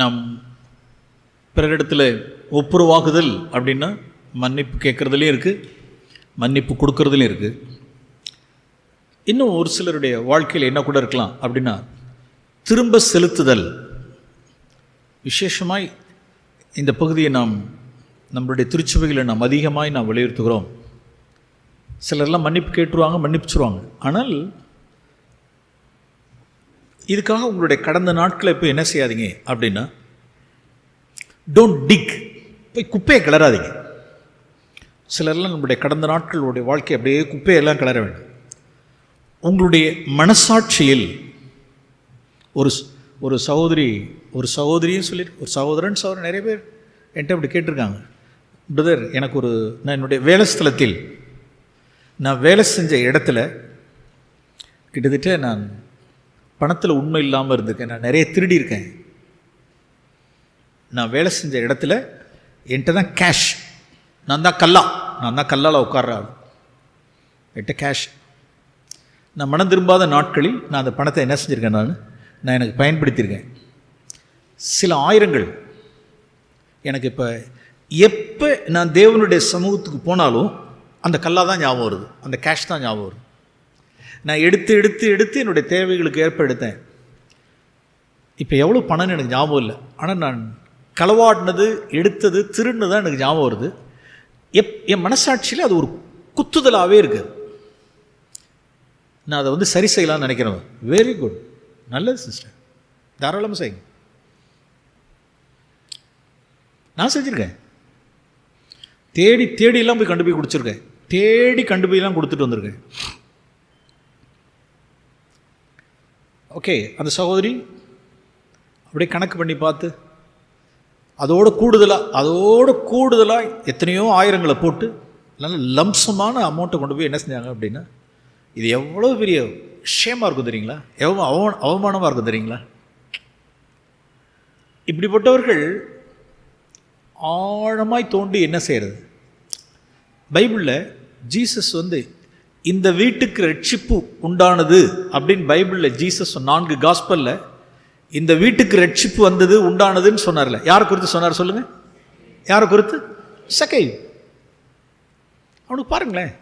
நாம் பிறரிடத்தில் ஒப்புரவாகுதல் அப்படின்னா மன்னிப்பு கேட்குறதுலேயும் இருக்குது மன்னிப்பு கொடுக்கறதுலையும் இருக்குது இன்னும் ஒரு சிலருடைய வாழ்க்கையில் என்ன கூட இருக்கலாம் அப்படின்னா திரும்ப செலுத்துதல். விசேஷமாய் இந்த பகுதியை நாம் நம்மளுடைய திருச்சபைகளை நாம் அதிகமாய் நாம் வலியுறுத்துகிறோம். சிலர்லாம் மன்னிப்பு கேட்டுருவாங்க மன்னிப்புச்சுருவாங்க. ஆனால் இதுக்காக உங்களுடைய கடந்த நாட்களை இப்போ என்ன செய்யாதீங்க அப்படின்னா டோன்ட் டிக் போய் குப்பையை கிளறாதீங்க. சிலர்லாம் நம்முடைய கடந்த நாட்களுடைய வாழ்க்கை அப்படியே குப்பையெல்லாம் கிளற வேண்டும். உங்களுடைய மனசாட்சியில் ஒரு ஒரு சகோதரி ஒரு சகோதரியும் சொல்லி ஒரு சகோதரன் சகோதரன் நிறைய பேர் என்கிட்ட அப்படி கேட்டிருக்காங்க. பிரதர் எனக்கு ஒரு நான் என்னுடைய வேலை ஸ்தலத்தில் நான் வேலை செஞ்ச இடத்துல கிட்டத்தட்ட நான் பணத்தில் உண்மை இல்லாமல் இருந்திருக்கேன். நான் நிறைய திருடி இருக்கேன். நான் வேலை செஞ்ச இடத்துல என்கிட்ட தான் கேஷ் நான் தான் கல்லா. நான் தான் கல்லால் உட்கார்ற ஆள். என்கிட்ட கேஷ் நான் மனம் திரும்பாத நாட்களில் நான் அந்த பணத்தை என்ன செஞ்சுருக்கேன் நான்? நான் எனக்கு பயன்படுத்தியிருக்கேன். சில ஆயிரங்கள். எனக்கு இப்போ எப்போ நான் தேவனுடைய சமூகத்துக்கு போனாலும் அந்த கல்லாக தான் ஞாபகம் வருது. அந்த கேஷ் தான் ஞாபகம் வருது. நான் எடுத்து எடுத்து எடுத்து என்னுடைய தேவைகளுக்கு ஏற்ப எடுத்தேன் இப்போ எவ்வளோ பணம்னு எனக்கு ஞாபகம் இல்லை. ஆனால் நான் களவாடினது எடுத்தது திருன்னு தான் எனக்கு ஞாபகம் வருது. எப் என் மனசாட்சியில் அது ஒரு குத்துதலாகவே இருக்குது நான் அதை வந்து சரி செய்யலாம்னு நினைக்கிறேன் வெரி குட் நல்லது சிஸ்டர் தாராளமாக செய்யுங்க. நான் செஞ்சுருக்கேன். தேடி தேடியெல்லாம் போய் கண்டு போய் குடிச்சிருக்கேன் தேடி கண்டு போயெல்லாம் கொடுத்துட்டு வந்திருக்கேன். ஓகே அந்த சகோதரி அப்படியே கணக்கு பண்ணி பார்த்து அதோட கூடுதலாக அதோட கூடுதலாக எத்தனையோ ஆயிரங்களை போட்டு நல்ல லம்சமான அமௌண்ட்டை கொண்டு போய் என்ன செஞ்சாங்க அப்படின்னா இது எவ்வளோ பெரிய ஷேமாக இருக்கும் தெரியுங்களா? எவ்வளோ அவ அவமானமாக இருக்கும் தெரியுங்களா? இப்படிப்பட்டவர்கள் ஆழமாய் தோண்டி என்ன செய்கிறது பைபிளில் ஜீசஸ் வந்து இந்த வீட்டுக்கு ரட்சிப்பு உண்டானது அப்படின்னு பைபிளில் ஜீசஸ் நான்கு காஸ்பலில் இந்த வீட்டுக்கு ரட்சிப்பு வந்தது உண்டானதுன்னு சொன்னார்ல. யாரை குறித்து சொன்னார் சொல்லுங்க? யாரை குறித்து? சகை அவனுக்கு பாருங்களேன்.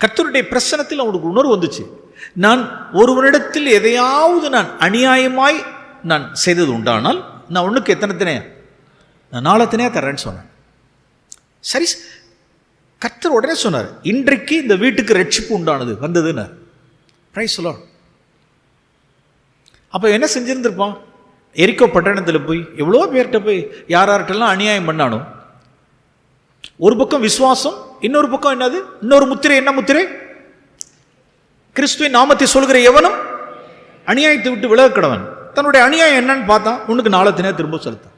கத்தருடைய பிரசனத்தில் அவனுக்கு உணர்வு வந்துச்சு. நான் ஒருவனிடத்தில் எதையாவது நான் அநியாயமாய் நான் செய்தது உண்டானால் நான் ஒன்றுக்கு எத்தனை தினையா? நான் நாலத்தினையா தரேன்னு சொன்னேன். சரி கத்தர் உடனே சொன்னார் இன்றைக்கு இந்த வீட்டுக்கு ரட்சிப்பு உண்டானது. வந்ததுன்னு. ப்ரைஸ் சொல்லலாம் அப்போ என்ன செஞ்சுருந்துருப்பான்? எரிக்கோ பட்டணத்தில் போய் எவ்வளோ பேர்கிட்ட போய் யார் யார்கிட்டலாம் அநியாயம் பண்ணானோ? ஒரு பக்கம் விசுவாசம் இன்னொரு பக்கம் என்னது? இன்னொரு முத்திரை என்ன முத்திரை? கிறிஸ்துவின் நாமத்தை சொல்கிற எவனும் அநியாயத்தை விட்டு விலக கிடவன் தன்னுடைய அநியாயம் என்னன்னு பார்த்தான் உனக்கு நாளத்தினே திரும்ப செலுத்தான்.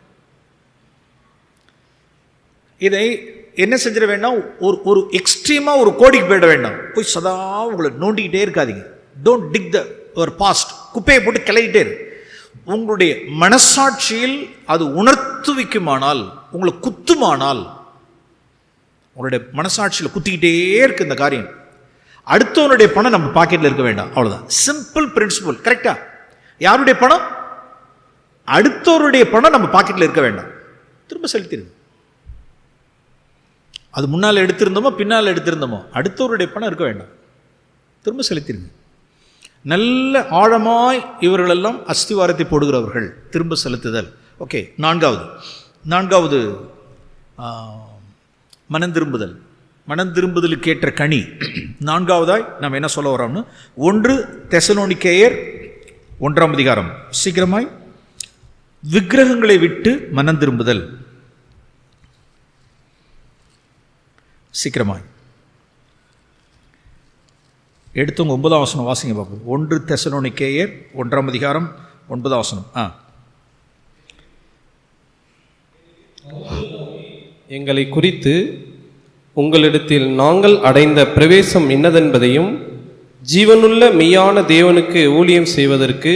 இதை என்ன செஞ்சிட வேண்டாம்? ஒரு ஒரு எக்ஸ்ட்ரீமாக ஒரு கோடிக்கு போயிட வேண்டாம். போய் சதா உங்களை நோண்டிக்கிட்டே இருக்காதீங்க. டோன்ட் டிக் த ஒரு பாஸ்ட் குப்பையை போட்டு கிளறிட்டே இரு. உங்களுடைய மனசாட்சியில் அது உணர்த்துவிக்குமானால் உங்களை குத்துமானால் உங்களுடைய மனசாட்சியில் குத்திக்கிட்டே இருக்கு இந்த காரியம். அடுத்தவனுடைய பணம் நம்ம பாக்கெட்டில் இருக்க வேண்டாம். அவ்வளோதான் சிம்பிள் பிரின்சிபல் கரெக்டா யாருடைய பணம்? அடுத்தவருடைய பணம் நம்ம பாக்கெட்டில் இருக்க வேண்டாம். திரும்ப செலுத்திடுங்க. அது முன்னால் எடுத்திருந்தோமோ பின்னால் எடுத்திருந்தோமோ அடுத்தவருடைய பணம் இருக்க வேண்டாம். திரும்ப செலுத்திடுங்க நல்ல ஆழமாய் இவர்களெல்லாம் அஸ்திவாரத்தை போடுகிறவர்கள். திரும்ப செலுத்துதல். ஓகே நான்காவது. நான்காவது ஆ, மனம் திரும்புதல். மனம் திரும்புதலுக்கு ஏற்ற கனி. நான்காவதாய் நாம் என்ன சொல்ல வரோம்னு ஒன்று தெசலோனிக்கேயர் ஒன்றாம் அதிகாரம். சீக்கிரமாய் விக்கிரகங்களை விட்டு மனம் திரும்புதல். சீக்கிரமாய். எடுத்தவங்க ஒன்பதாம் வசனம் வாசிங்க பார்ப்போம். ஒன்று தெசலோனிக்கேயர் ஒன்றாம் அதிகாரம் ஒன்பதாம் வசனம். ஆ. எங்களை குறித்து உங்களிடத்தில் நாங்கள் அடைந்த பிரவேசம் இன்னதென்பதையும் ஜீவனுள்ள மெய்யான தேவனுக்கு ஊழியம் செய்வதற்கு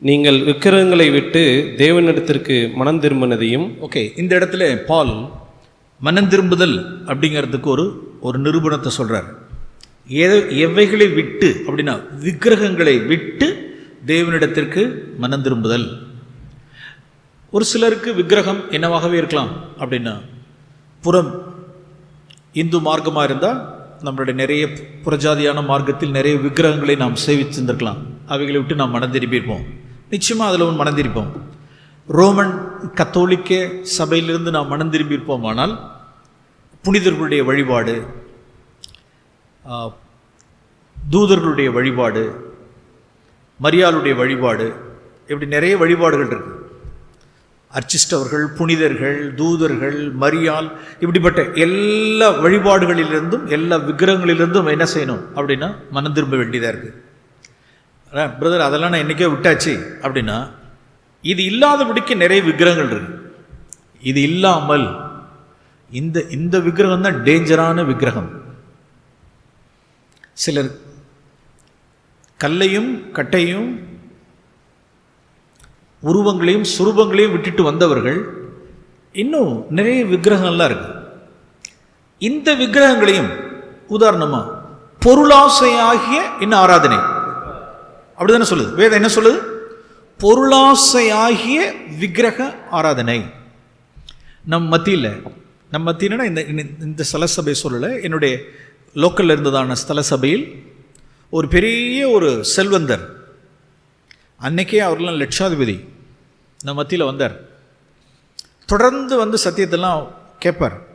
நீங்கள் விக்கிரகங்களை விட்டு தேவனிடத்திற்கு மனம் திரும்பினதையும் ஓகே இந்த இடத்துல பால் மனம் திரும்புதல் அப்படிங்கிறதுக்கு ஒரு ஒரு நிரூபணத்தை சொல்கிறார் எதை எவைகளை விட்டு அப்படின்னா விக்கிரகங்களை விட்டு தேவனிடத்திற்கு மனம் திரும்புதல். ஒரு சிலருக்கு விக்கிரகம் என்னவாகவே இருக்கலாம் அப்படின்னா புறம் இந்து மார்க்கமாக இருந்தால் நம்மளுடைய நிறைய புறஜாதியான மார்க்கத்தில் நிறைய விக்கிரகங்களை நாம் சேவிச்சிருந்திருக்கலாம் அவைகளை விட்டு நாம் மனம் திரும்பியிருப்போம். நிச்சயமாக அதில் ஒன்று மனம் திருப்போம் ரோமன் கத்தோலிக்க சபையிலிருந்து நாம் மனம் திரும்பியிருப்போம் ஆனால் புனிதர்களுடைய வழிபாடு தூதர்களுடைய வழிபாடு மரியாளுடைய வழிபாடு இப்படி நிறைய வழிபாடுகள் இருக்கு. அர்ச்சிஸ்டவர்கள் புனிதர்கள் தூதர்கள் மரியால் இப்படிப்பட்ட எல்லா வழிபாடுகளிலிருந்தும் எல்லா விக்கிரகங்களிலிருந்தும் என்ன செய்யணும் அப்படின்னா மனம் திரும்ப வேண்டியதாக இருக்குது பிரதர் அதெல்லாம் நான் என்றைக்கோ விட்டாச்சு அப்படின்னா இது இல்லாதபடிக்கு நிறைய விக்கிரகங்கள் இருக்கு. இது இல்லாமல் இந்த இந்த விக்கிரகம் தான் டேஞ்சரான விக்கிரகம். சிலர் கல்லையும் கட்டையும் உருவங்களையும் சுரூபங்களையும் விட்டுட்டு வந்தவர்கள் இன்னும் நிறைய விக்கிரகங்கள்லாம் இருக்கு. இந்த விக்கிரகங்களையும் உதாரணமா பொருளாசையாகிய இன்னும் ஆராதனை? அப்படிதானே சொல்லுது. வேதம் என்ன சொல்லுது? பொருளாசையாகிய விக்கிரக ஆராதனை. நம் மத்தியில் நம் மத்தியினா இந்த இந்த- இந்த ஸ்தல சபை சொல்லலை என்னுடைய லோக்கலில் இருந்ததான ஸ்தல சபையில் ஒரு பெரிய ஒரு செல்வந்தர் அன்னைக்கே அவர்லாம் லட்சாதிபதி நம்ம மத்தியில் வந்தார். தொடர்ந்து வந்து சத்தியத்தெல்லாம் கேட்பார்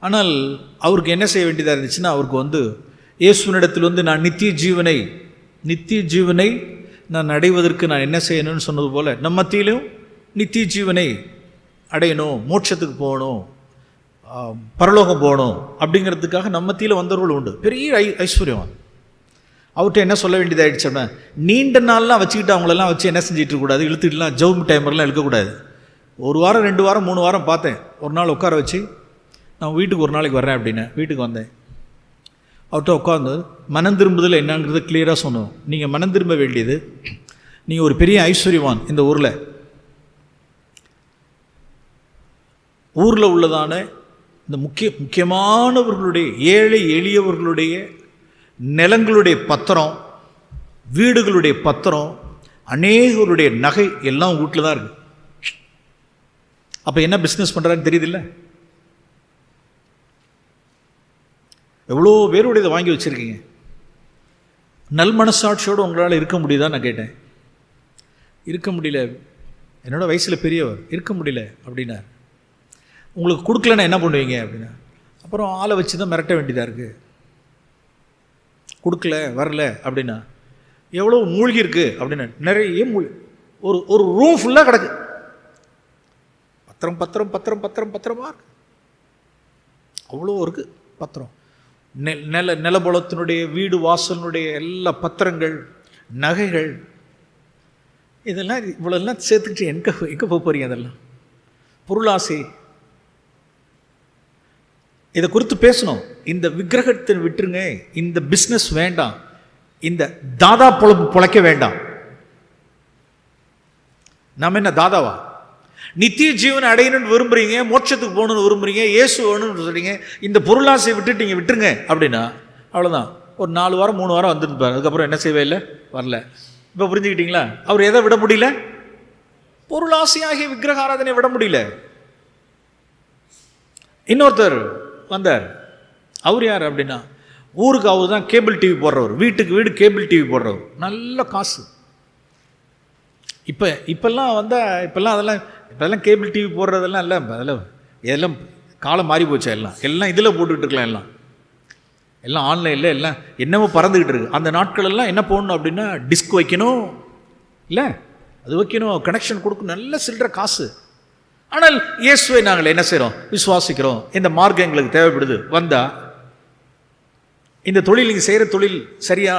ஆனால் அவருக்கு என்ன செய்ய வேண்டியதாக இருந்துச்சுன்னா அவருக்கு வந்து இயேசுவனிடத்தில் வந்து நான் நித்திய ஜீவனை நித்திய ஜீவனை நான் அடைவதற்கு நான் என்ன செய்யணும்னு சொன்னது போல் நம்ம மத்தியிலும் நித்திய ஜீவனை அடையணும் மோட்சத்துக்கு போகணும் பரலோகம் போகணும் அப்படிங்கிறதுக்காக நம்ம மத்தியில் வந்தவர்கள் உண்டு. பெரிய ஐ ஐஸ்வர்யம் அவர்கிட்ட என்ன சொல்ல வேண்டியதாகிடுச்சு அப்படின்னா நீண்ட நாள்லாம் வச்சுக்கிட்டு அவங்களெல்லாம் வச்சு என்ன செஞ்சுட்டு இருக்கக்கூடாது இழுத்துட்டுலாம் ஜவு டைமர்லாம் இழுக்கக்கூடாது ஒரு வாரம் ரெண்டு வாரம் மூணு வாரம் பார்த்தேன். ஒரு நாள் உட்கார வச்சு நான் வீட்டுக்கு ஒரு நாளைக்கு வரேன் அப்படின்னு வீட்டுக்கு வந்தேன். அவர்கிட்ட உட்காந்து மனம் திரும்புதல் என்னங்கிறத கிளியராக சொன்னோம். நீங்கள் மனம் திரும்ப வேண்டியது நீங்கள் ஒரு பெரிய ஐஸ்வர்யவான் இந்த ஊரில். ஊரில் உள்ளதான இந்த முக்கிய முக்கியமானவர்களுடைய ஏழை எளியவர்களுடைய நிலங்களுடைய பத்திரம் வீடுகளுடைய பத்திரம் அநேகருடைய நகை எல்லாம் வீட்டில் தான் இருக்குது அப்போ என்ன பிஸ்னஸ் பண்ணுறான்னு தெரியுதில்ல? எவ்வளோ பேருடையதை வாங்கி வச்சுருக்கீங்க? நல் மனசாட்சியோடு உங்களால் இருக்க முடியுதா? நான் கேட்டேன். இருக்க முடியல. என்னோடய வயசில் பெரியவர் இருக்க முடியல அப்படின்னார். உங்களுக்கு கொடுக்கலன்னா என்ன பண்ணுவீங்க? அப்படின்னா அப்புறம் ஆளை வச்சு தான் மிரட்ட வேண்டியதாக இருக்குது கொடுக்கல வரல அப்படின்னா எவ்வளோ மூழ்கி இருக்குது அப்படின்னா நிறைய மூழ்கி ஒரு ஒரு ரூம் ஃபுல்லாக கிடக்கு. பத்திரம் பத்திரம் பத்திரம் பத்திரம் பத்திரமா இருக்கு? அவ்வளோ இருக்குது பத்திரம். நெ நில நிலபுலத்தினுடைய வீடு வாசலினுடைய எல்லா பத்திரங்கள் நகைகள் இதெல்லாம் இவ்வளோலாம் சேர்த்துக்கிட்டு எங்கே எங்கே போக போறீங்க அதெல்லாம்? பொருளாசை. இதை குறித்து பேசணும். இந்த விக்கிரகத்தை விட்டுருங்க. இந்த பிஸ்னஸ் வேண்டாம். இந்த தாதா பொழப்பு பொழைக்க வேண்டாம். நம்ம என்ன தாதாவா? நித்திய ஜீவனை அடையணும்னு விரும்புறீங்க மோட்சத்துக்கு போகணும்னு விரும்புறீங்க இயேசு வேணும்னு சொல்றீங்க இந்த பொருளாசையை விட்டுட்டீங்க விட்டுருங்க அப்படின்னா அவ்வளோதான் ஒரு நாலு வாரம் மூணு வாரம் வந்துருப்பார் அதுக்கப்புறம் என்ன செய்வே இல்லை? வரல. இப்போ புரிஞ்சுக்கிட்டீங்களா? அவர் எதை விட முடியல? பொருளாசையாகிய விக்கிரக ஆராதனை விட முடியல. இன்னொருத்தர் வந்தார். அவர் யார் அப்படின்னா ஊருக்கு அவர் தான் கேபிள் டிவி போடுறவர். வீட்டுக்கு வீடு கேபிள் டிவி போடுறவர். நல்ல காசு. இப்போ இப்போல்லாம் வந்தால் இப்போல்லாம் அதெல்லாம் இப்போல்லாம் கேபிள் டிவி போடுறதெல்லாம் இல்லை அதெல்லாம் இதெல்லாம் காலம் மாறி போச்சா எல்லாம். எல்லாம் இதில் போட்டுக்கிட்டு எல்லாம். எல்லாம் ஆன்லைனில் எல்லாம் என்னவோ பறந்துக்கிட்டு இருக்கு. அந்த நாட்கள் எல்லாம் என்ன போடணும் அப்படின்னா டிஸ்க் வைக்கணும். இல்லை அது வைக்கணும் கனெக்ஷன் கொடுக்கணும் நல்ல சில்லற காசு. ஆனால் இயேசுவை நாங்கள் என்ன செய்கிறோம் விசுவாசிக்கிறோம். இந்த மார்க்கம் எங்களுக்கு தேவைப்படுது. வந்தால் இந்த தொழில் நீங்கள் செய்கிற தொழில் சரியா?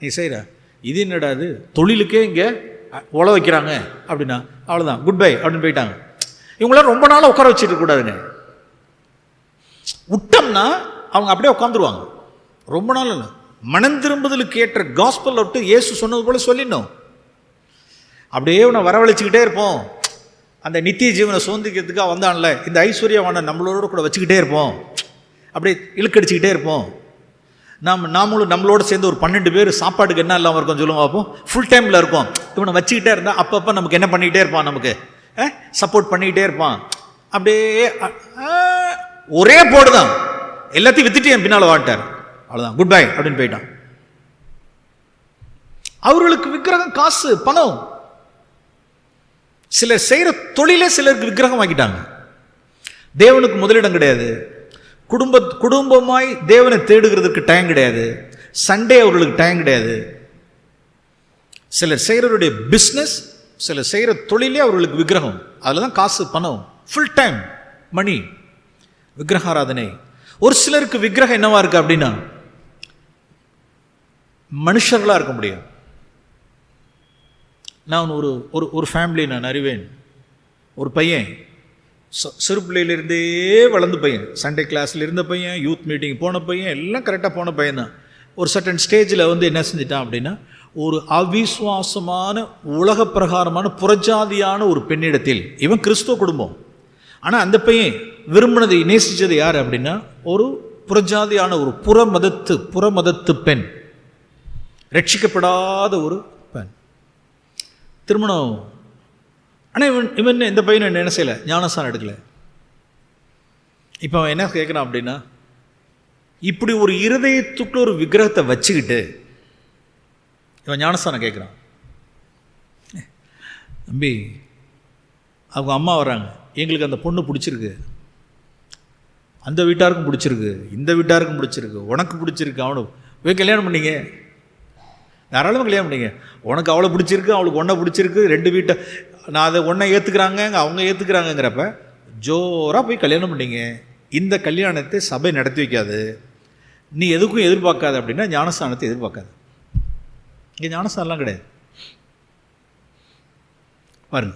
நீ செய்கிற இது என்னடா இது? தொழிலுக்கே இங்கே உழ வைக்கிறாங்க அப்படின்னா அவ்வளோதான் குட் பை அப்படின்னு போயிட்டாங்க. இவங்களாம் ரொம்ப நாளாக உட்கார வச்சுட்டு கூடாதுங்க விட்டோம்னா அவங்க அப்படியே உட்காந்துருவாங்க ரொம்ப நாள் இல்லை. மனம் திரும்புதலுக்கு ஏற்ற காஸ்பல் விட்டு இயேசு சொன்னது போல சொல்லிடணும். அப்படியே உன்னை வரவழைச்சிக்கிட்டே இருப்போம். அந்த நித்திய ஜீவனை சுதந்திக்கிறதுக்காக வந்தான்ல. இந்த ஐஸ்வர்யவானை நம்மளோட கூட வச்சுக்கிட்டே இருப்போம். அப்படியே இழுக்கடிச்சிக்கிட்டே இருப்போம். நாம் நாமளும் நம்மளோட சேர்ந்து ஒரு பன்னெண்டு பேர் சாப்பாட்டுக்கு என்ன இல்லாமல் இருக்கும் சொல்லுவோம் பார்ப்போம். ஃபுல் டைமில் இருக்கும். இவனை வச்சுக்கிட்டே இருந்தால் அப்பப்போ நமக்கு என்ன பண்ணிக்கிட்டே இருப்பான் நமக்கு? சப்போர்ட் பண்ணிக்கிட்டே இருப்பான். அப்படியே ஒரே போடு தான். எல்லாத்தையும் வித்துட்டு என் பின்னால் வாட்டார் அவ்வளோதான் குட் பை அப்படின்னு போயிட்டான். அவர்களுக்கு விக்கிரகம் காசு பணம். சிலர் செய்கிற தொழிலே சிலருக்கு விக்கிரகம் ஆக்கிட்டாங்க தேவனுக்கு முதலிடம் கிடையாது. குடும்ப குடும்பமாய் தேவனை தேடுகிறதுக்கு டைம் கிடையாது. சண்டே அவர்களுக்கு டைம் கிடையாது. சிலர் செய்கிறவருடைய பிஸ்னஸ் சிலர் செய்கிற தொழிலே அவர்களுக்கு விக்கிரகம். அதில் தான் காசு பணம் ஃபுல் டைம் மணி விக்கிரகாராதனை. ஒரு சிலருக்கு விக்கிரகம் என்னவா இருக்கு அப்படின்னா மனுஷர்களாக இருக்க முடியும். நான் ஒரு ஒரு ஒரு ஃபேமிலி நான் அறிவேன். ஒரு பையன் சிறு பிள்ளையிலிருந்தே வளர்ந்த பையன். சண்டே கிளாஸில் இருந்த பையன் யூத் மீட்டிங் போன பையன் எல்லாம் கரெக்டாக போன பையன் தான். ஒரு சர்டன் ஸ்டேஜில் வந்து என்ன செஞ்சிட்டான் அப்படின்னா ஒரு அவிசுவாசமான உலக பிரகாரமான புறஜாதியான ஒரு பெண்ணிடத்தில் இவன் கிறிஸ்துவ குடும்பம். ஆனால் அந்த பையன் விரும்பினதை நேசித்தது யார் அப்படின்னா ஒரு புறஜாதியான ஒரு புறமதத்து புறமதத்து பெண். ரட்சிக்கப்படாத ஒரு பெண். திருமணம் ஆனால் இவன் இவன் இந்த பையனை என்ன செய்யலை? ஞானஸ்தானம் எடுக்கலை. இப்போ அவன் என்ன கேட்குறான் அப்படின்னா இப்படி ஒரு இருதயத்துக்குள்ள ஒரு விக்கிரகத்தை வச்சுக்கிட்டு இவன் ஞானஸ்தானம் கேட்குறான் தம்பி அவங்க அம்மா வராங்க எங்களுக்கு அந்த பொண்ணு பிடிச்சிருக்கு. அந்த வீட்டாருக்கும் பிடிச்சிருக்கு. இந்த வீட்டாருக்கும் பிடிச்சிருக்கு. உனக்கு பிடிச்சிருக்கு. அவனுக்கு போய் கல்யாணம் பண்ணீங்க. தாராளமாக கல்யாணம் பண்ணீங்க. உனக்கு அவளை பிடிச்சிருக்கு அவளுக்கு ஒன்றை பிடிச்சிருக்கு ரெண்டு வீட்டை நான் அதை ஒன்றை ஏற்றுக்கிறாங்க அவங்க ஏற்றுக்கிறாங்கங்கிறப்ப ஜோராக போய் கல்யாணம் பண்ணீங்க. இந்த கல்யாணத்தை சபை நடத்தி வைக்காது. நீ எதுக்கும் எதிர்பார்க்காத அப்படின்னா ஞானஸ்தானத்தை எதிர்பார்க்காது. இங்கே ஞானஸ்தானம்லாம் கிடையாது. பாருங்க.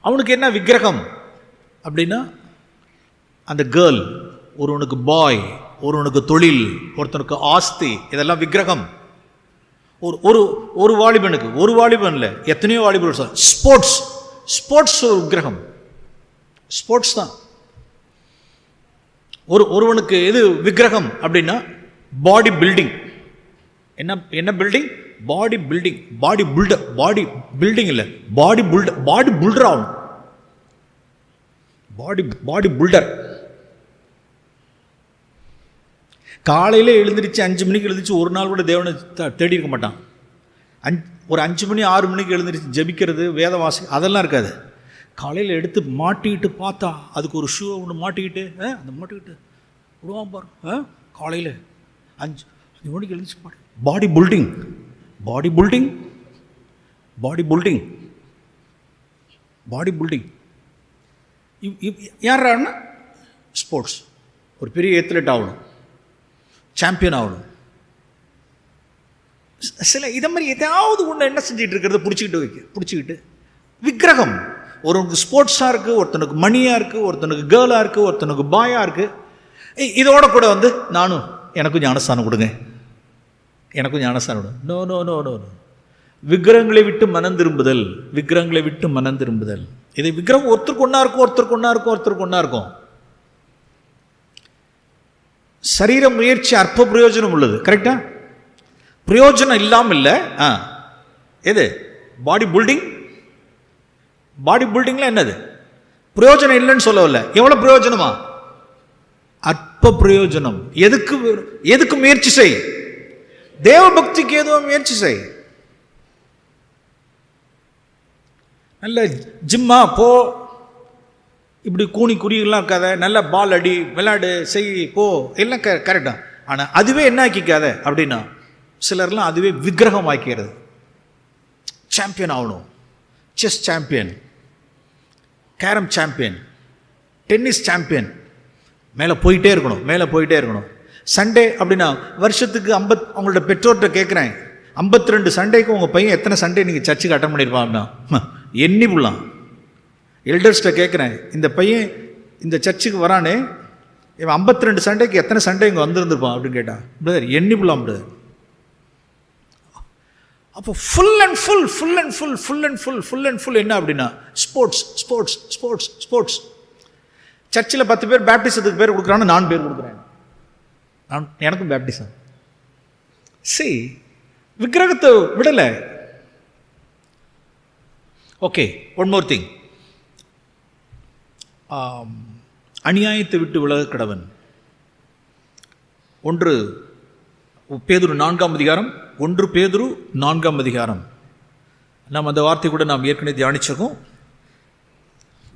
அவனுக்கு என்ன விக்கிரகம் அப்படின்னா அந்த கேர்ள் ஒருவனுக்கு பாய் ஒருவனுக்கு தொழில் ஒருத்தனுக்கு ஆஸ்தி இதெல்லாம் விக்கிரகம். ஒரு ஒரு ஒரு வாலிபனுக்கு ஒரு வாலிபன் இல்லை எத்தனையோ சார் ஸ்போர்ட்ஸ் ஸ்போர்ட்ஸ் ஒரு விக்கிரகம் ஸ்போர்ட்ஸ் தான். ஒரு ஒருவனுக்கு எது விக்கிரகம் அப்படின்னா பாடி பில்டிங் என்ன என்ன building body building body builder body building இல்லை. பாடி பில்டர் பாடி பில்டர் ஆகணும். பாடி பாடி பில்டர் காலையில் எழுந்திரிச்சு அஞ்சு மணிக்கு எழுந்திரிச்சு ஒரு நாள் கூட தேவனை தேடி இருக்க மாட்டான். அஞ்சு ஒரு அஞ்சு மணி ஆறு மணிக்கு எழுந்திரிச்சு ஜெபிக்கிறது வேத வாசி அதெல்லாம் இருக்காது. காலையில் எடுத்து மாட்டிக்கிட்டு பார்த்தா அதுக்கு ஒரு ஷூ ஒன்று மாட்டிக்கிட்டு அந்த மாட்டிக்கிட்டு விடுவான் பாரு ஆ காலையில் அஞ்சு அஞ்சு மணிக்கு எழுந்திரிச்சு body. Body building body building body building body building யாரான்னா sports ஒரு பெரிய ஏத்லெட் ஆகணும். சாம்பியன் ஆகணும். சில இதை மாதிரி ஏதாவது ஒன்று என்ன செஞ்சுட்டு இருக்கிறத? பிடிச்சிக்கிட்டு வைக்க பிடிச்சிக்கிட்டு. விக்கிரகம். ஒருவனுக்கு ஸ்போர்ட்ஸாக இருக்குது ஒருத்தனுக்கு மணியாக இருக்குது ஒருத்தனுக்கு கேர்ளாக இருக்குது ஒருத்தனுக்கு பாயாக இருக்குது இதோட கூட வந்து நானும் எனக்கும் ஞானஸ்தானம் கொடுங்க. எனக்கும் ஞானஸ்தானம் கொடுங்க. No no no no no விக்கிரகங்களை விட்டு மனம் திரும்புதல். விக்கிரகங்களை விட்டு மனம் திரும்புதல். இது விக்கிரகம் ஒருத்தருக்கு ஒன்றா இருக்கும் ஒருத்தருக்கு ஒன்றா இருக்கும் ஒருத்தருக்கு ஒன்றா இருக்கும். சரீர முயற்சி அற்ப பிரயோஜனம் உள்ளது கரெக்டா பிரயோஜனம் இல்லாமல் இல்லை. ஆ. எது? பாடி பில்டிங் பாடி பில்டிங்ல என்னது? பிரயோஜனம் இல்லைன்னு சொல்லவில்லை. எவ்வளோ பிரயோஜனமா? அற்ப பிரயோஜனம். எதுக்கு எதுக்கு முயற்சி செய்? தேவ பக்திக்கு ஏதோ முயற்சி செய். நல்ல ஜிம்மா போ இப்படி கூணி குறியெல்லாம் இருக்காத நல்ல பால் அடி விளையாடு செய் போ எல்லாம் க கரெக்டாக ஆனால் அதுவே என்ன ஆக்கிக்காத அப்படின்னா சிலர்லாம் அதுவே விக்கிரகம் ஆக்கிறது சாம்பியன் ஆகணும். Chess champion carrom champion tennis champion மேலே போயிட்டே இருக்கணும் மேலே போயிட்டே இருக்கணும். சண்டே அப்படின்னா வருஷத்துக்கு ஐம்பத் அவங்களோட பெற்றோர்கிட்ட கேட்குறேன் ஐம்பத்தி ரெண்டு சண்டேக்கு உங்கள் பையன் எத்தனை சண்டே நீங்கள் சர்ச்சுக்கு அட்டன் பண்ணியிருப்பான் அப்படின்னா எண்ணி புடலாம் எல்டர்ஸ்ட்ட கேட்குறேன் இந்த பையன் இந்த சர்ச்சுக்கு வரானே இவன் ஐம்பத்தி ரெண்டு சண்டைக்கு எத்தனை சண்டே இங்கே வந்திருந்துருப்பான் அப்படின்னு கேட்டான். பிரதர் எண்ணி பிரதர் அப்போ full and full full and full full and full full and full என்ன அப்படின்னா ஸ்போர்ட்ஸ் ஸ்போர்ட்ஸ் ஸ்போர்ட்ஸ் ஸ்போர்ட்ஸ் சர்ச்சில் பத்து பேர் பேப்டிசத்துக்கு பேர் கொடுக்குறான்னு நான் பேர் கொடுக்குறேன். நான் எனக்கும் பேப்டிசம் சரி விக்கிரகத்தை விடலை. ஓகே ஒன் மோர் திங் அநியாயத்தை விட்டு விலக கடவன். ஒன்று பேதுரு நான்காம் அதிகாரம் ஒன்று பேதுரு நான்காம் அதிகாரம். நாம் அந்த வார்த்தை கூட நாம் ஏற்கனவே தியானிச்சிருக்கோம்.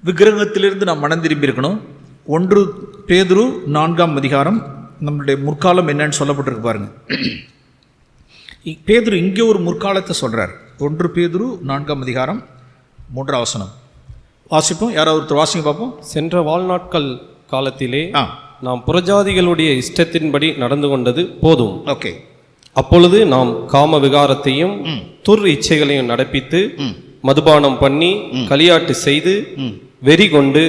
விக்கிரகத்திலிருந்து நாம் மனம் திரும்பி இருக்கணும். ஒன்று பேதுரு நான்காம் அதிகாரம் நம்மளுடைய முற்காலம் என்னன்னு சொல்லப்பட்டிருக்கு பாருங்க. இ- பேதுரு இங்கே ஒரு முற்காலத்தை சொல்கிறார் ஒன்று பேதுரு நான்காம் அதிகாரம் மூன்றாம் வசனம். வாசிப்போம். யாராவது ஒருத்தர் வாசிங்க பார்ப்போம். சென்ற வாழ்நாட்கள் காலத்திலே நாம் புறஜாதிகளுடைய இஷ்டத்தின்படி நடந்து கொண்டது போதும். ஓகே. அப்பொழுது நாம் காம விகாரத்தையும் துர் இச்சைகளையும் நடப்பித்து மதுபானம் பண்ணி களியாட்டு செய்து வெறி கொண்டு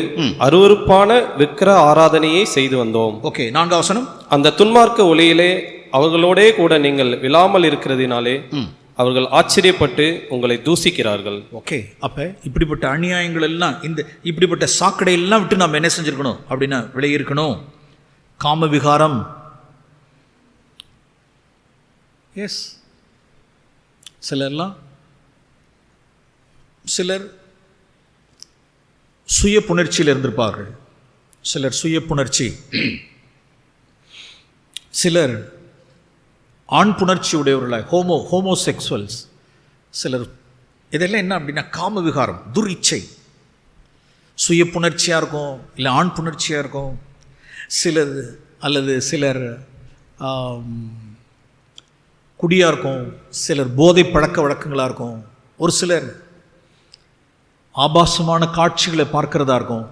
அருவருப்பான விக்கிர ஆராதனையை செய்து வந்தோம். ஓகே. வசனம். அந்த துன்மார்க்க ஒளியிலே அவர்களோடே கூட நீங்கள் விழாமல் இருக்கிறதினாலே அவர்கள் ஆச்சரியப்பட்டு உங்களை தூசிக்கிறார்கள். ஓகே அப்போ இப்படிப்பட்ட அநியாயங்கள் எல்லாம் இந்த இப்படிப்பட்ட சாக்கடை எல்லாம் விட்டு நம்ம என்ன செஞ்சுருக்கணும்? அப்படின்னா விலகியிருக்கணும். காம விகாரம் எஸ் சிலர்லாம் சிலர் சுய புணர்ச்சியில் இருந்திருப்பார்கள். சிலர் சுய புணர்ச்சி. சிலர் ஆண் புணர்ச்சி உடையவர்களாக ஹோமோ ஹோமோசெக்சுவல்ஸ் சிலர் இதெல்லாம் என்ன அப்படின்னா காம விகாரம் துரிச்சை. சுய புணர்ச்சியாக இருக்கும் இல்லை ஆண் புணர்ச்சியாக இருக்கும். சிலர் அல்லது சிலர் குடியாக இருக்கும் சிலர் போதை பழக்க வழக்கங்களாக இருக்கும். ஒரு சிலர் ஆபாசமான காட்சிகளை பார்க்கறதா இருக்கும்.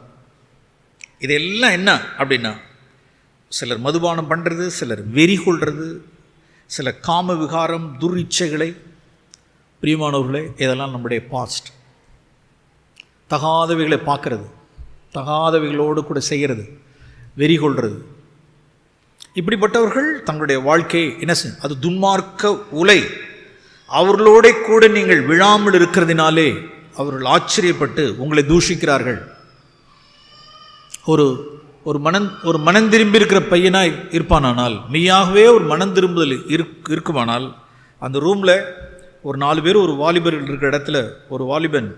இதெல்லாம் என்ன அப்படின்னா சிலர் மதுபானம் பண்ணுறது சிலர் வெறி கொள்வது சில காம விகாரம் துரிச்சைகளை பிரியமானவர்களே இதெல்லாம் நம்முடைய பாஸ்ட் தகாதவைகளை பார்க்கறது. தகாதவைகளோடு கூட செய்கிறது. வெறி கொள்வது இப்படிப்பட்டவர்கள் தங்களுடைய வாழ்க்கையை என்ன அது துன்மார்க்க உலை. அவர்களோட கூட நீங்கள் விழாமல் இருக்கிறதுனாலே அவர்கள் ஆச்சரியப்பட்டு உங்களை தூஷிக்கிறார்கள். ஒரு ஒரு மனம் ஒரு மனம் திரும்பி இருக்கிற பையனாய் இருப்பானானால் மெய்யாகவே ஒரு மனம் திரும்புதல் இருக் இருக்குமானால் அந்த ரூமில் ஒரு நாலு பேர் ஒரு வாலிபர்கள் இருக்கிற இடத்துல ஒரு வாலிபன்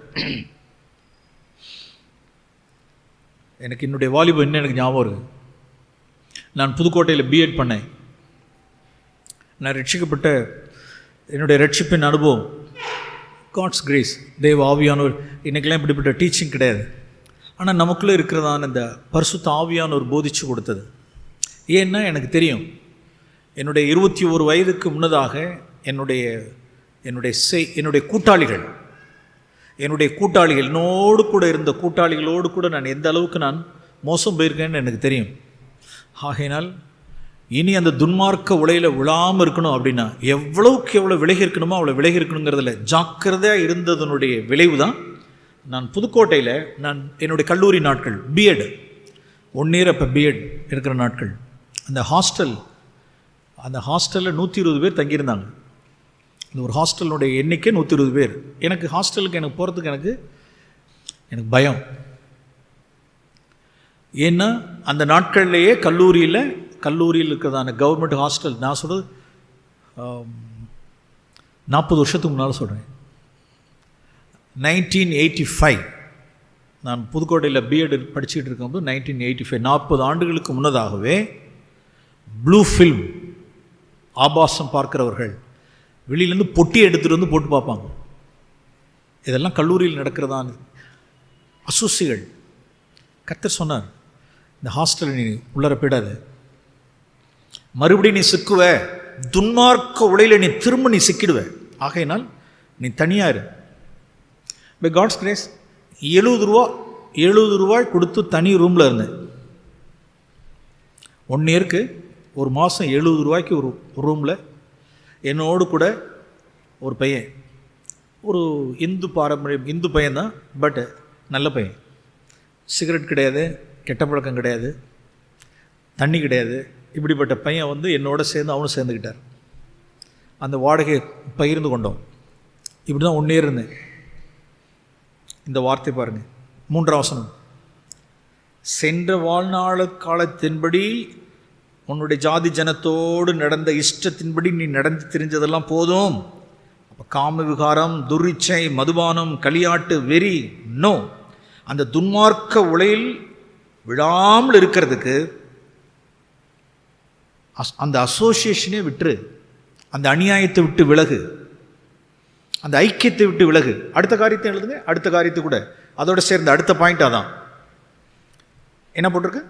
எனக்கு என்னுடைய வாலிபன் என்ன எனக்கு ஞாபகம் இருக்கு நான் புதுக்கோட்டையில் பிஎட் பண்ணேன். நான் ரட்சிக்கப்பட்ட என்னுடைய ரட்சிப்பின் அனுபவம் காட்ஸ் கிரேஸ் தேவ் ஆவியானவர் இன்றைக்கெல்லாம் இப்படிப்பட்ட டீச்சிங் கிடையாது. ஆனால் நமக்குள்ளே இருக்கிறதான இந்த பரிசுத்த ஒரு போதிச்சு கொடுத்தது. ஏன்னா எனக்கு தெரியும் என்னுடைய இருபத்தி ஒரு வயதுக்கு முன்னதாக என்னுடைய என்னுடைய செய் என்னுடைய கூட்டாளிகள் என்னுடைய கூட்டாளிகள் என்னோடு கூட இருந்த கூட்டாளிகளோடு கூட நான் எந்த அளவுக்கு நான் மோசம் போயிருக்கேன்னு எனக்கு தெரியும். ஆகையினால் இனி அந்த துன்மார்க்க உலையில் விழாமல் இருக்கணும் அப்படின்னா எவ்வளவுக்கு எவ்வளோ விலகி இருக்கணுமோ அவ்வளோ விலகி இருக்கணுங்கிறதுல ஜாக்கிரதையாக இருந்ததனுடைய விளைவு தான் நான் புதுக்கோட்டையில் நான் என்னுடைய கல்லூரி நாட்கள் பிஎட் ஒன் இயர் அப்போ பிஎட் இருக்கிற நாட்கள். அந்த ஹாஸ்டல் அந்த ஹாஸ்டலில் நூற்றி இருபது பேர் தங்கியிருந்தாங்க. இந்த ஒரு ஹாஸ்டலுடைய எண்ணிக்கை நூற்றி இருபது பேர். எனக்கு ஹாஸ்டலுக்கு எனக்கு போகிறதுக்கு எனக்கு எனக்கு பயம். ஏன்னா அந்த நாட்கள்லேயே கல்லூரியில் கல்லூரியில் இருக்கிறதான கவர்மெண்ட் ஹாஸ்டல் நான் சொல்கிறது நாற்பது வருஷத்துக்கு முன்னால் சொல்கிறேன் நைன்டீன் எயிட்டி ஃபைவ் நான் புதுக்கோட்டையில் பிஎட் படிச்சுக்கிட்டு இருக்கும்போது நைன்டீன் எயிட்டி ஃபைவ் நாற்பது ஆண்டுகளுக்கு முன்னதாகவே ப்ளூ ஃபில்ம் ஆபாசம் பார்க்கிறவர்கள் வெளியிலேருந்து பொட்டி எடுத்துகிட்டு வந்து போட்டு பார்ப்பாங்க. இதெல்லாம் கல்லூரியில் நடக்கிறதான் அசூசிகள். கத்தர் சொன்னார் இந்த ஹாஸ்டல் நீ உள்ளர மறுபடியும் நீ சிக்குவ. துன்மார்க்க உலையில் நீ திரும்ப நீ சிக்கிடுவ. ஆகையினால் நீ தனியாக இரு. பை காட்ஸ் கிரேஸ் எழுபது ரூபா எழுபது ரூபாய் கொடுத்து தனி ரூமில் இருந்தேன். ஒன் இயருக்கு ஒரு மாதம் எழுபது ரூபாய்க்கு ஒரு ரூமில் என்னோடு கூட ஒரு பையன். ஒரு இந்து பாரம்பரியம் இந்து பையன்தான் பட் நல்ல பையன். சிகரெட் கிடையாது கெட்ட பழக்கம் கிடையாது தண்ணி கிடையாது. இப்படிப்பட்ட பையன் வந்து என்னோட சேர்ந்து அவனும் சேர்ந்துக்கிட்டார். அந்த வாடகையை பகிர்ந்து கொண்டோம். இப்படி தான் ஒன்றே இருந்தேன். இந்த வார்த்தை பாருங்கள் மூன்றாம் வசனம். சென்ற வாழ்நாள் காலத்தின்படி உன்னுடைய ஜாதி ஜனத்தோடு நடந்த இஷ்டத்தின்படி நீ நடந்து தெரிஞ்சதெல்லாம் போதும். அப்போ காம விகாரம் துரிச்சை மதுபானம் களியாட்டு வெறி நோ. அந்த துன்மார்க்க உலையில் விழாமல் இருக்கிறதுக்கு அஸ்- அந்த அசோசியேஷனே விட்டுரு. அந்த அநியாயத்தை விட்டு விலகு. அந்த ஐக்கியத்தை விட்டு விலகு. அடுத்த காரியத்தை எழுதுங்க அடுத்த காரியத்தை கூட. அதோடு சேர்ந்து அடுத்த பாயிண்ட்டாக அதான். என்ன போட்டிருக்கு?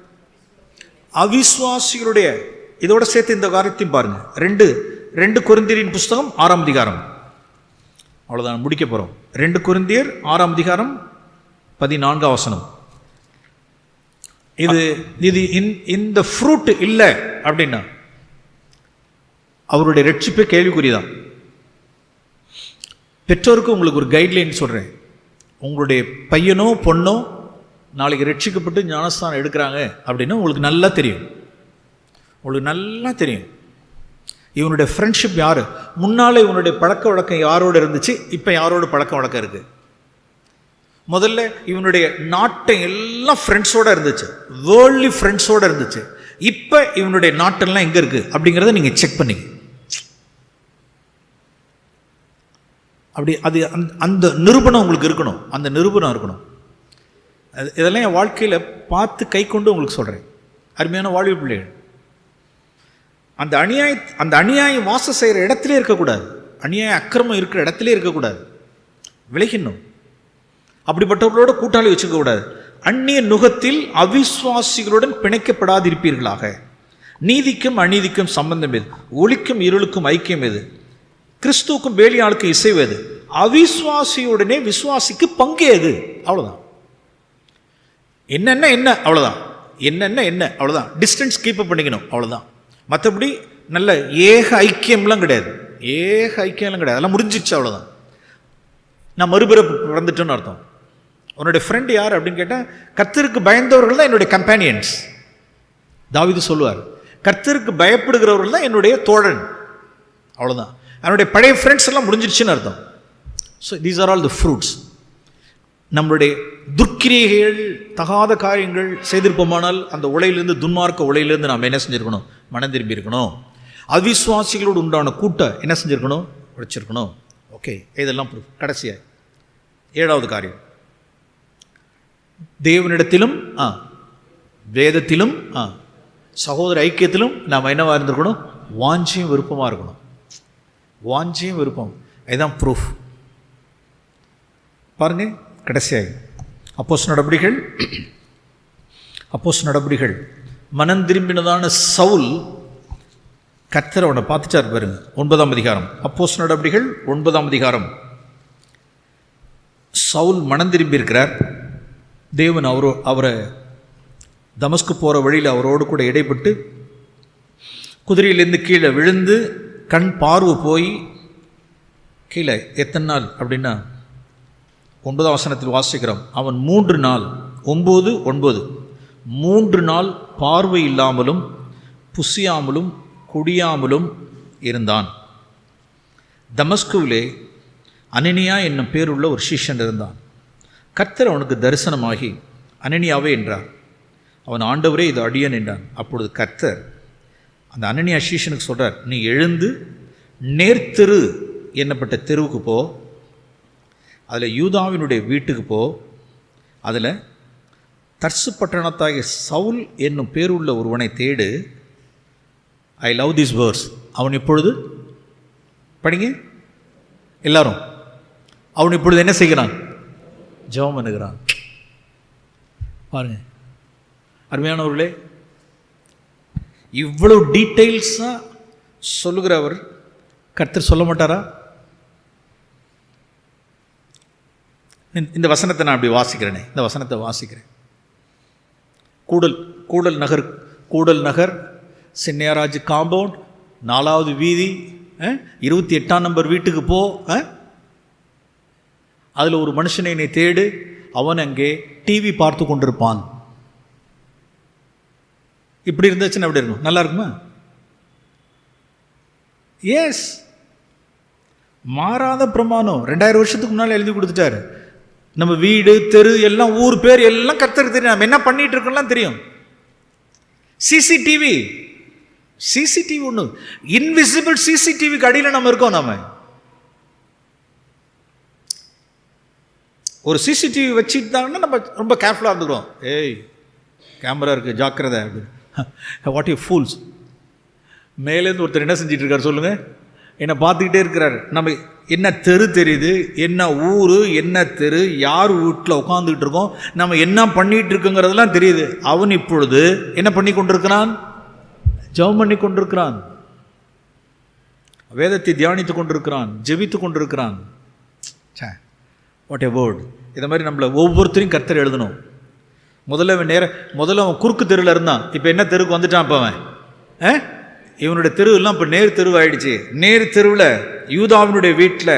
அவிஸ்வாசிகளுடைய இதோட சேர்த்து இந்த காரியத்தையும் பாருங்க. ரெண்டு ரெண்டு குருந்தியரின் புஸ்தகம் ஆறாம் அதிகாரம். அவ்வளோதான் முடிக்க போகிறோம் ரெண்டு குருந்தியர் ஆறாம் அதிகாரம் பதினான்காம் வசனம். இது இது இந்- இந்த ஃப்ரூட் இல்லை அப்படின்னா அவருடைய ரட்சிப்பே கேள்விக்குறிதான். பெற்றோருக்கு உங்களுக்கு ஒரு கைட்லைன் சொல்கிறேன் உங்களுடைய பையனோ பொண்ணோ நாளைக்கு ரட்சிக்கப்பட்டு ஞானஸ்தானம் எடுக்கிறாங்க அப்படின்னா உங்களுக்கு நல்லா தெரியும். உங்களுக்கு நல்லா தெரியும். இவனுடைய ஃப்ரெண்ட்ஷிப் யார்? முன்னாலே இவனுடைய பழக்க வழக்கம் யாரோட இருந்துச்சு? இப்போ யாரோட பழக்க வழக்கம் இருக்குது முதல்ல இவனுடைய நாட்டம் எல்லாம் ஃப்ரெண்ட்ஸோடு இருந்துச்சு. வேர்ல்ட்லி ஃப்ரெண்ட்ஸோடு இருந்துச்சு. இப்போ இவனுடைய நாட்டெல்லாம் எங்கே இருக்குது அப்படிங்கிறத நீங்கள் செக் பண்ணிங்க அப்படி அது அந்த அந்த நிரூபணம் உங்களுக்கு இருக்கணும். அந்த நிரூபணம் இருக்கணும். அது இதெல்லாம் என் வாழ்க்கையில் பார்த்து கை கொண்டு உங்களுக்கு சொல்கிறேன் அருமையான வாழ்வு பிள்ளைகள். அந்த அநியாய அந்த அநியாயம் வாசம் செய்கிற இடத்துலே இருக்கக்கூடாது. அநியாய அக்கிரமம் இருக்கிற இடத்துலே இருக்கக்கூடாது. விலகிடணும். அப்படிப்பட்டவர்களோட கூட்டாளி வச்சுக்கக்கூடாது அந்நிய நுகத்தில் அவிஸ்வாசிகளுடன் பிணைக்கப்படாதிருப்பீர்களாக. நீதிக்கும் அநீதிக்கும் சம்பந்தம் எது? ஒளிக்கும் இருளுக்கும் ஐக்கியம் எது? கிறிஸ்துவுக்கும் வேலியாளுக்கும் இசைவு எது? அவிஸ்வாசியுடனே விசுவாசிக்கு பங்கு எது? அவ்வளோதான் என்னென்ன என்ன? அவ்வளோதான் என்னென்ன என்ன? அவ்வளோதான் டிஸ்டன்ஸ் கீப் பண்ணிக்கணும். அவ்வளோதான் மற்றபடி நல்ல ஏக ஐக்கியம்லாம் கிடையாது. ஏக ஐக்கியம்லாம் கிடையாது. அதெல்லாம் முடிஞ்சிச்சு அவ்வளோதான் நான் மறுபிறப்பு பிறந்துட்டோன்னு அர்த்தம். உன்னுடைய ஃப்ரெண்டு யார் அப்படின்னு கேட்டால் கர்த்தருக்கு பயந்தவர்கள் தான் என்னுடைய கம்பேனியன்ஸ் தாவிது சொல்லுவார் கர்த்தருக்கு பயப்படுகிறவர்கள் தான் என்னுடைய தோழன். அவ்வளோதான் அவனுடைய பழைய ஃப்ரெண்ட்ஸ் எல்லாம் முடிஞ்சிருச்சுன்னு அர்த்தம். So these are all the fruits நம்மளுடைய துர்க்கிரியைகள் தகாத காரியங்கள் செய்திருப்போமானால் அந்த உலையிலேருந்து துன்மார்க்க உலையிலேருந்து நாம் என்ன செஞ்சுருக்கணும்? மனம் திரும்பி இருக்கணும். அவிசுவாசிகளோடு உண்டான கூட்டம் என்ன செஞ்சுருக்கணும்? உழைச்சிருக்கணும் ஓகே இதெல்லாம் கடைசியாக ஏழாவது காரியம். தேவனிடத்திலும் ஆ வேதத்திலும் ஆ சகோதர ஐக்கியத்திலும் நாம் என்னவாக இருந்திருக்கணும்? வாஞ்சியும் விருப்பமாக இருக்கணும். வாஞ்சியும் விருப்பம். இதுதான் ப்ரூஃப் பாருங்கள் கடைசியாக அப்போஸ் நடபடிகள் அப்போஸ் நடபடிகள் மனம் திரும்பினதான சவுல் கர்த்தர் அவனை பார்த்துட்டார் பாருங்க ஒன்பதாம் அதிகாரம். அப்போஸ் நடபடிகள் ஒன்பதாம் அதிகாரம். சவுல் மனம் திரும்பி இருக்கிறார். தேவன் அவரோ அவரை தமஸ்கு போகிற வழியில் அவரோடு கூட இடைப்பட்டு குதிரையிலேருந்து கீழே விழுந்து கண் பார்வை போய் கீழே எத்தனை நாள்? அப்படின்னா ஒன்பதாம் வசனத்தில் வாசிக்கிறோம். அவன் மூன்று நாள் ஒம்பது ஒன்பது. மூன்று நாள் பார்வை இல்லாமலும் புசியாமலும் குடியாமலும் இருந்தான். தமஸ்குவிலே அனனியா என்னும் பேருள்ள ஒரு சிஷ்யன் இருந்தான். கர்த்தர் அவனுக்கு தரிசனமாகி அனனியாவே என்றார். அவன் ஆண்டவரே இது அடியன் என்றான். அப்பொழுது கர்த்தர் அந்த அனனியா அஷீஷனுக்கு சொல்கிறார் நீ எழுந்து நேர்த்தெரு என்னப்பட்ட தெருவுக்கு போ அதில் யூதாவினுடைய வீட்டுக்கு போ அதில் தர்சு பட்டணத்தாகிய சவுல் என்னும் பேருள்ள ஒருவனை தேடு. ஐ லவ் திஸ் வேர்ஸ் அவன் இப்பொழுது படிங்க. எல்லாரும். அவன் இப்பொழுது என்ன செய்கிறான்? ஜெபம் பண்ணுகிறான். பாருங்க. அருமையானவர்களே இவ்வளவு டீட்டெயில்ஸாக சொல்லுகிறவர் கர்த்தர் சொல்ல மாட்டாரா? இந்த- இந்த வசனத்தை நான் அப்படி வாசிக்கிறேனே. இந்த வசனத்தை வாசிக்கிறேன். கூடல் கூடல் நகர் கூடல் நகர் சின்னையராஜ் காம்பவுண்ட் நாலாவது வீதி இருபத்தி எட்டாம் நம்பர் வீட்டுக்கு போ அதில் ஒரு மனுஷனை என்னை தேடு அவன் அங்கே டிவி பார்த்து கொண்டிருப்பான். இப்படி இருந்துச்சுன்னா எப்படி இருக்கும்? நல்லா இருக்குமா? எஸ் மாறாத பிரமாணம். ரெண்டாயிரம் வருஷத்துக்கு முன்னால் எழுதி கொடுத்துட்டாரு. நம்ம வீடு தெரு எல்லாம் ஊர் பேர் எல்லாம் கர்த்தருக்கு தெரியும். நம்ம என்ன பண்ணிட்டு இருக்கோம்லாம் தெரியும். சிசிடிவி சிசிடிவி ஒன்று இன்விசிபிள் சிசிடிவிக்கு அடியில் நம்ம இருக்கோம் நாம. ஒரு சிசிடிவி வச்சுட்டாங்கன்னா நம்ம ரொம்ப கேர்ஃபுல்லாக இருந்துக்கிறோம். ஏய் கேமரா இருக்குது ஜாக்கிரதை அப்படின்னு வாட் யூ ஃபூல்ஸ் மேலேருந்து ஒருத்தர் என்ன செஞ்சிட்டு இருக்காரு சொல்லுங்க? என்னை பார்த்துக்கிட்டே இருக்கிறாரு. நம்ம என்ன தெரு தெரியுது? என்ன ஊர்? என்ன தெரு? யார் வீட்டில் உட்காந்துக்கிட்டு இருக்கோம் நம்ம என்ன பண்ணிட்டு இருக்கோங்கிறதெல்லாம் தெரியுது. அவன் இப்பொழுது என்ன பண்ணி கொண்டிருக்கிறான்? ஜெபம் பண்ணி கொண்டிருக்கிறான். வேதத்தை தியானித்து கொண்டிருக்கிறான். ஜெபித்து கொண்டிருக்கிறான். சே வாட் எ வேர்டு இதை மாதிரி நம்மளை ஒவ்வொருத்தரையும் கர்த்தர் எழுதணும். முதல்ல அவன் நேர முதல்ல அவன் குறுக்கு தெருவில் இருந்தான். இப்போ என்ன தெருவுக்கு வந்துட்டான் இப்போ அவன்? இவனுடைய தெருவெல்லாம் இப்போ நேர் தெருவாயிடுச்சு நேர் தெருவில் யூதாவினுடைய வீட்டில்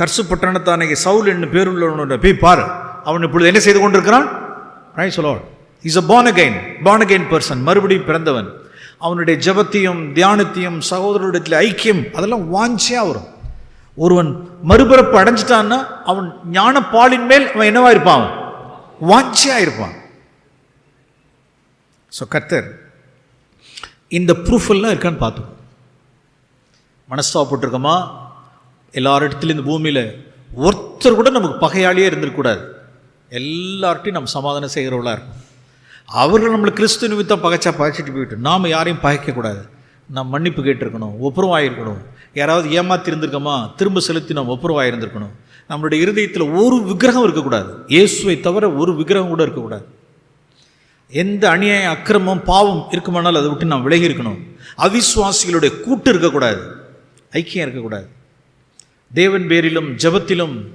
தர்சு பட்டணத்தானே சவுல் என்னும் பேருள்ளவனுடைய போய் பாரு. அவன் இப்பொழுது என்ன செய்து கொண்டிருக்கிறான்? Right சொலோட் is a born again born again person மறுபடியும் பிறந்தவன். அவனுடைய ஜெபத்தையும் தியானத்தையும் சகோதரரிடத்தில் ஐக்கியம் அதெல்லாம் வாஞ்சியாக வரும். ஒருவன் மறுபிறப்பு அடைஞ்சிட்டான்னா அவன் ஞானப்பாலின் மேல் அவன் என்னவா இருப்பான்? அவன் வாஞ்சியாக இருப்பான். ஸோ கர்த்தர் இந்த ப்ரூஃப் எல்லாம் இருக்கான்னு பார்த்தோம் மனஸ்தாப்பட்டிருக்கோமா எல்லாரிடத்துலையும் இந்த பூமியில் ஒருத்தர் கூட நமக்கு பகையாளியே இருந்திருக்கூடாது எல்லார்ட்டையும் நம்ம சமாதானம் செய்கிறவளாக இருக்கும் அவர்கள் நம்மளை கிறிஸ்து நிமித்தம் பகைச்சா பகைச்சிட்டு போயிட்டு நாம் யாரையும் பகைக்கக்கூடாது. நாம் மன்னிப்பு கேட்டிருக்கணும் ஒப்புரவாயிருக்கணும். யாராவது ஏமாத்தி இருந்திருக்கோமா திரும்ப செலுத்தி நாம் ஒப்புரவாயிருந்திருக்கணும். நம்மளுடைய இருதயத்தில் ஒரு விக்கிரகம் இருக்கக்கூடாது. இயேசுவை தவிர ஒரு விக்கிரகம் கூட இருக்கக்கூடாது. எந்த அநியாய அக்கிரமம் பாவம் இருக்குமானால் அதை விட்டு நாம் விலகி இருக்கணும். அவிசுவாசிகளுடைய கூட்டு இருக்கக்கூடாது. ஐக்கியம் இருக்கக்கூடாது. தேவன் பேரிலும் ஜெபத்திலும்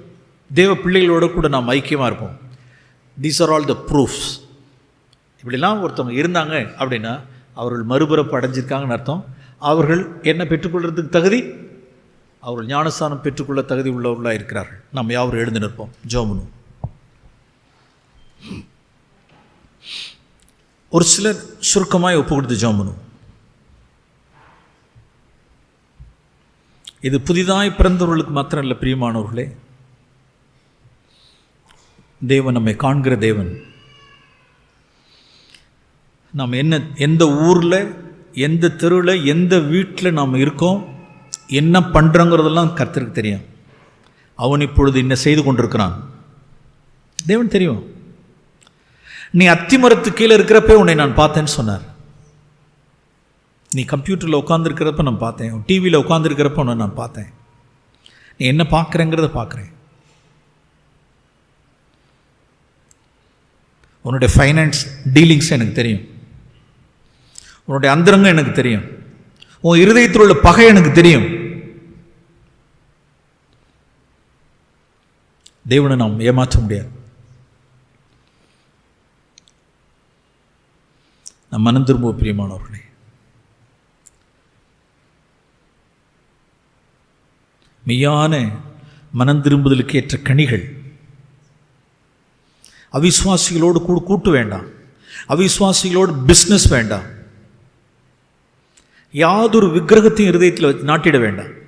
தேவ பிள்ளைகளோட கூட நாம் ஐக்கியமாக இருப்போம். These are all the proofs இப்படிலாம் ஒருத்தவங்க இருந்தாங்க அப்படின்னா அவர்கள் மறுபிறப்பு அடைஞ்சிருக்காங்கன்னு அர்த்தம். அவர்கள் என்ன பெற்றுக்கொள்கிறதுக்கு தகுதி? அவர்கள் ஞானஸ்தானம் பெற்றுக்கொள்ள தகுதி உள்ளவர்களாக இருக்கிறார்கள். நாம் யாவரும் எழுந்து நிற்போம். ஜோமனு. ஒரு சிலர் சுருக்கமாய் ஒப்பு கொடுத்து ஜோமனு இது புதிதாய் பிறந்தவர்களுக்கு மாத்திரம் இல்லை பிரியமானவர்களே. தேவன் நம்மை காண்கிற தேவன். நாம் என்ன எந்த ஊரில் எந்த தெருவில் எந்த வீட்டில் நாம் இருக்கோம் என்ன பண்ணுறோங்கிறதெல்லாம் கர்த்தருக்கு தெரியும். அவன் இப்பொழுது என்ன செய்து கொண்டிருக்கிறான்? தேவன் தெரியும். நீ அத்திமரத்து கீழே இருக்கிறப்ப உன்னை நான் பார்த்தேன்னு சொன்னார். நீ கம்ப்யூட்டரில் உட்காந்துருக்கிறப்ப நான் பார்த்தேன். டிவியில் உட்காந்துருக்கிறப்ப உன்னை நான் பார்த்தேன். நீ என்ன பார்க்குறேங்கிறத பார்க்குறேன். உன்னுடைய ஃபைனான்ஸ் டீலிங்ஸ் எனக்கு தெரியும். உன்னுடைய அந்தரங்கம் எனக்கு தெரியும். உன் இருதயத்தில் உள்ள பகை எனக்கு தெரியும். தேவனை நாம் ஏமாற்ற முடியாது. நம் மனம் திரும்ப பிரியமானவர்களே. மெய்யான மனம் திரும்புதலுக்கு ஏற்ற கனிகள். அவிஸ்வாசிகளோடு கூட கூட்டு வேண்டாம். அவிஸ்வாசிகளோடு பிஸ்னஸ் வேண்டாம். யாதொரு விக்கிரகத்தையும் இருதயத்தில் நாட்டிட வேண்டாம்.